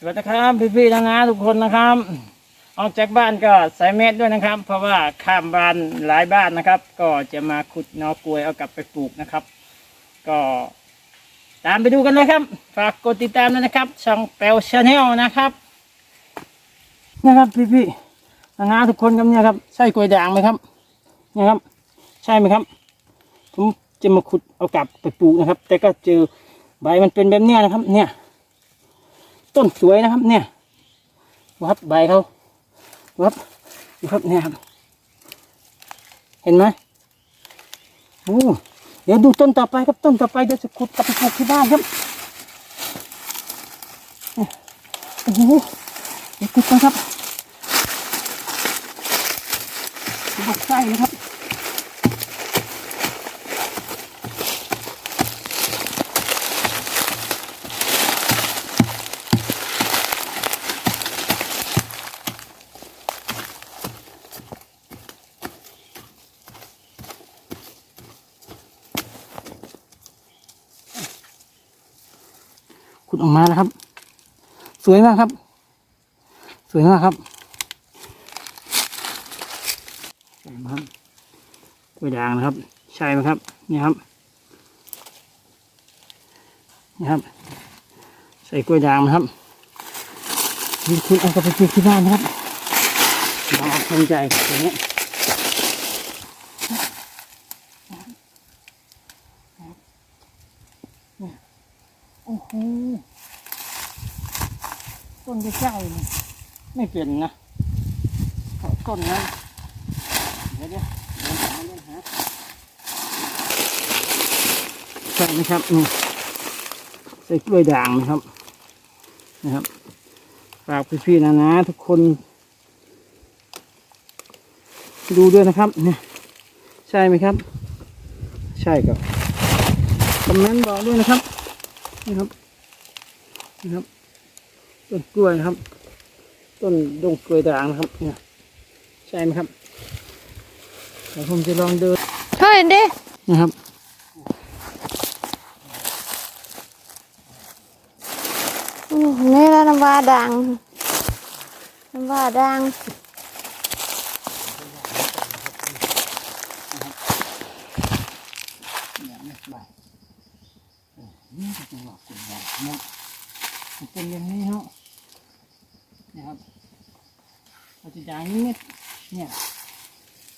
สวัสดีครับพี่ๆนะนทุกคนนะครับ ออกจากบ้านก็ใส่เม็ดด้วยนะครับ เพราะว่าข้ามบ้านหลายบ้านนะครับ ก็จะมาขุดนอกล้วยเอากลับไปปลูกนะครับ ก็ตามไปดูกันเลยครับ ฝากกดติดตามด้วยนะครับ ช่องแปลชาแนลนะครับ นะครับพี่ๆนะนทุกคนครับเนี่ยครับใช่กล้วยด่างไหมครับเนี่ยครับ ใช่ไหมครับ ผมจะมาขุดเอากลับไปปลูกนะครับ แต่ก็เจอใบมันเป็นแบบเนี้ยนะครับ เนี่ย ต้นสวยนะครับ เนี่ยวัดใบเขาวัดดูครับเนี่ยครับ เห็นไหมโอ้เดี๋ยวดูต้นต่อไปครับต้นต่อไปเดี๋ยวจะขุดกลับไปปลูกที่บ้านครับโอ้โหเดี๋ยวขุดกันครับบกไส้นะครับ ดออกมานะครับ สวยมากครับ สวยมากครับสวยมากกล้วยด่างนะครับ ใช่ไหมครับ นี่ครับ นี่ครับ ใส่กล้วยด่างนะครับนี่คุณเอากลับไปปลูที่บ้านนะครับลองเอาภูมิใจอย่างนี้ โอ้โหต้นใกล้ๆนี่ไม่เป็นนะเอต้นนั้นเดี๋ยวเดี๋ยวเดินหาเดินหาใช่ไหมครับนี่ใส่กล้วยด่างนะครับนะครับฝากพี่ๆนะนะทุกคน ดูด้วยนะครับเนี่ยใช่ไหมครับ ใช่ครับคอมเมนต์บอกด้วยนะครับ นี่ครับนี่ครับ ต้นกล้วยนะครับ ต้นดงกล้วยด่างนะครับเนี่ยใช่ไหมครับเดี๋ยวผมจะลองเดินเฮ้ยดินะครับอืมนี่แล้วน้ำว่าดังน้ำว่าดังเนี่ยไม่ ใบเออนี่ก็จะบอกกล้วยด่างเนาะมันเป็นอย่างนี้เนาะนะครับเราจะด่างนิดเนี่ย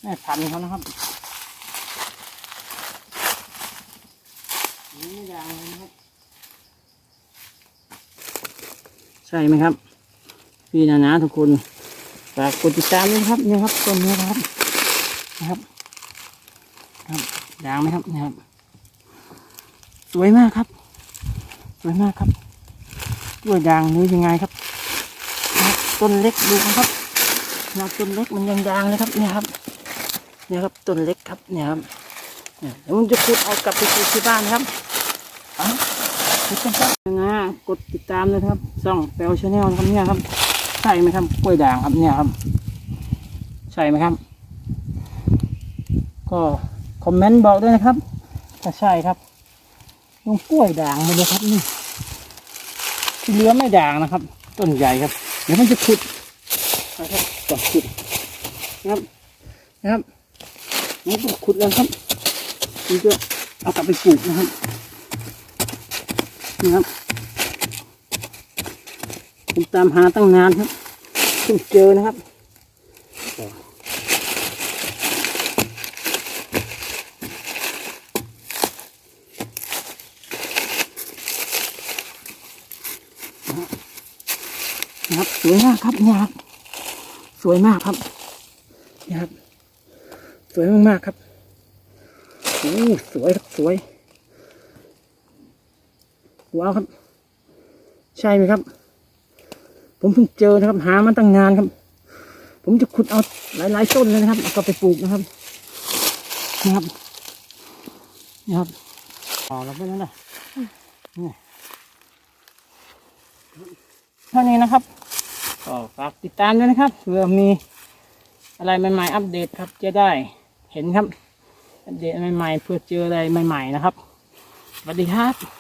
แม่พันเขานะครับอันนี่ไม่ด่างเลยนะครับ ใช่ไหมครับ พี่นานาทุกคนฝากกดติดตามด้วยครับนี่ครับต้นนี้นะครับนะครับครับด่างไหมครับนี่ยครับ สวยมากครับ สวยมากครับกล้วยด่างนี้ยังไงครับต้นเล็กดูนะครับนะต้นเล็กมันยังด่างเลยครับเนี่ยครับเนี่ยครับต้นเล็กครับเนี่ยครับเนี่ยเดี๋ยวผมจะขุดเอากลับไปปลูกที่บ้านนะครับเอขุดกันครับนะกดติดตามนะครับช่องแปลวชาแนลนะครับเนี่ยครับใช่ไหมครับกล้วยด่างครับเนี่ยครับใช่ไหมครับ ก็คอมเมนต์บอกด้วยนะครับถ้าใช่ครับ ลงกล้วยด่างมาเลยครับนี่ที่เหลือไม่ด่างนะครับ ต้นใหญ่ครับ เดี๋ยวมันจะขุดนะครับก่อขุดนะครับนะครับนี่ต้องขุดแล้วครับนี่ก็เอากลับไปปลูกนะครับนี่ครับผมตามหาตั้งนานครับเพิ่งเจอนะครับ นะครับสวยมากครับเนี่ยครับ สวยมากครับเนี่ยครับ สวยมากๆครับโอ้สวยครับสวยว้าวครับ ใช่ไหมครับ ผมเพิ่งเจอนะครับ หามันตั้งนานครับ ผมจะขุดเอาหลายๆต้นเลยนะครับเอากลับไปปลูกนะครับนะครับนี่ครับอ๋อแล้วไปนั่นแหละนี่ เท่านี้นะครับก็ฝากติดตามด้วยนะครับเผื่อมีอะไรใหม่ๆอัปเดตครับ จะได้เห็นครับอัปเดตใหม่ๆเพื่อเจออะไรใหม่ ๆ นะครับสวัสดีครับ